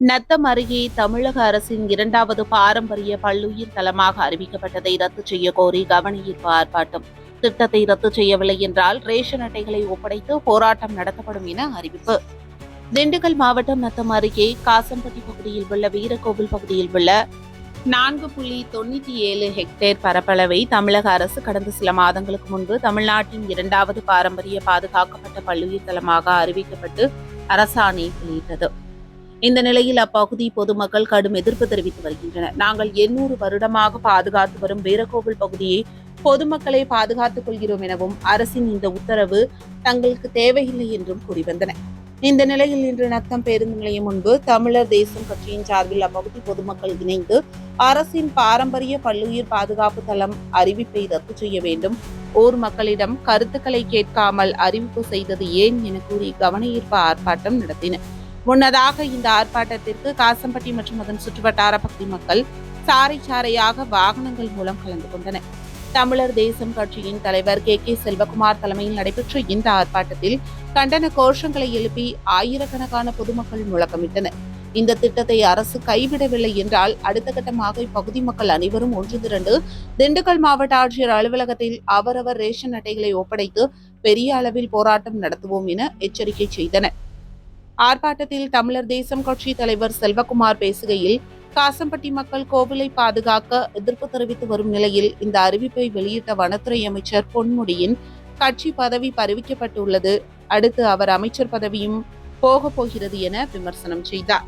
நத்தம் அருகே தமிழக அரசின் இரண்டாவது பாரம்பரிய பல்லுயிர் தலமாக அறிவிக்கப்பட்டதை ரத்து செய்ய கோரி கவனஈர்ப்பு ஆர்ப்பாட்டம். திட்டத்தை ரத்து செய்யவில்லை என்றால் ரேஷன் அட்டைகளை ஒப்படைத்து போராட்டம் நடத்தப்படும் என அறிவிப்பு. திண்டுக்கல் மாவட்டம் நத்தம் அருகே காசம்பட்டி பகுதியில் உள்ள வீரகோவில் பகுதியில் உள்ள நான்கு புள்ளி தொண்ணூத்தி ஏழு ஹெக்டேர் பரப்பளவை தமிழக அரசு கடந்த சில மாதங்களுக்கு முன்பு தமிழ்நாட்டின் இரண்டாவது பாரம்பரிய பாதுகாக்கப்பட்ட பல்லுயிர் தலமாக அறிவிக்கப்பட்டு அரசாணை வெளியிட்டது. இந்த நிலையில் அப்பகுதி பொதுமக்கள் கடும் எதிர்ப்பு தெரிவித்து வருகின்றனர். நாங்கள் எண்ணூறு வருடமாக பாதுகாத்து வரும் வீரகோவில் பகுதியை பொதுமக்களை பாதுகாத்துக் கொள்கிறோம் எனவும் அரசின் இந்த உத்தரவு தங்களுக்கு தேவையில்லை என்றும் கூறி வந்தனர். இந்த நிலையில் இன்று நத்தம் பேருந்து நிலையம் முன்பு தமிழர் தேசம் கட்சியின் சார்பில் அப்பகுதி பொதுமக்கள் இணைந்து அரசின் பாரம்பரிய பல்லுயிர் பாதுகாப்பு தளம் அறிவிப்பை ரத்து செய்ய வேண்டும். ஊர் மக்களிடம் கருத்துக்களை கேட்காமல் அறிவிப்பு செய்தது ஏன் என கூறி கவனஈர்ப்பு ஆர்ப்பாட்டம் நடத்தினர். முன்னதாக இந்த ஆர்ப்பாட்டத்திற்கு காசம்பட்டி மற்றும் அதன் சுற்றுவட்டார பகுதி மக்கள் சாரை சாரையாக வாகனங்கள் மூலம் கலந்து கொண்டனர். தமிழர் தேசம் கட்சியின் தலைவர் கே. கே. செல்வகுமார் தலைமையில் நடைபெற்ற இந்த ஆர்ப்பாட்டத்தில் கண்டன கோஷங்களை எழுப்பி ஆயிரக்கணக்கான பொதுமக்கள் முழக்கமிட்டனர். இந்த திட்டத்தை அரசு கைவிடவில்லை என்றால் அடுத்த கட்டமாக இப்பகுதி மக்கள் அனைவரும் ஒன்று திரண்டு திண்டுக்கல் மாவட்ட ஆட்சியர் அலுவலகத்தில் அவரவர் ரேஷன் அட்டைகளை ஒப்படைத்து பெரிய அளவில் போராட்டம் நடத்துவோம் என எச்சரிக்கை செய்தனர். ஆர்ப்பாட்டத்தில் தமிழர் தேசம் கட்சி தலைவர் செல்வகுமார் பேசுகையில் காசம்பட்டி மக்கள் கோவிலை பாதுகாக்க எதிர்ப்பு தெரிவித்து வரும் நிலையில் இந்த அறிவிப்பை வெளியிட்ட வனத்துறை அமைச்சர் பொன்முடியின் கட்சி பதவி பறிவிக்கப்பட்டுள்ளது. அடுத்து அவர் அமைச்சர் பதவியும் போகப் போகிறது என விமர்சனம் செய்தார்.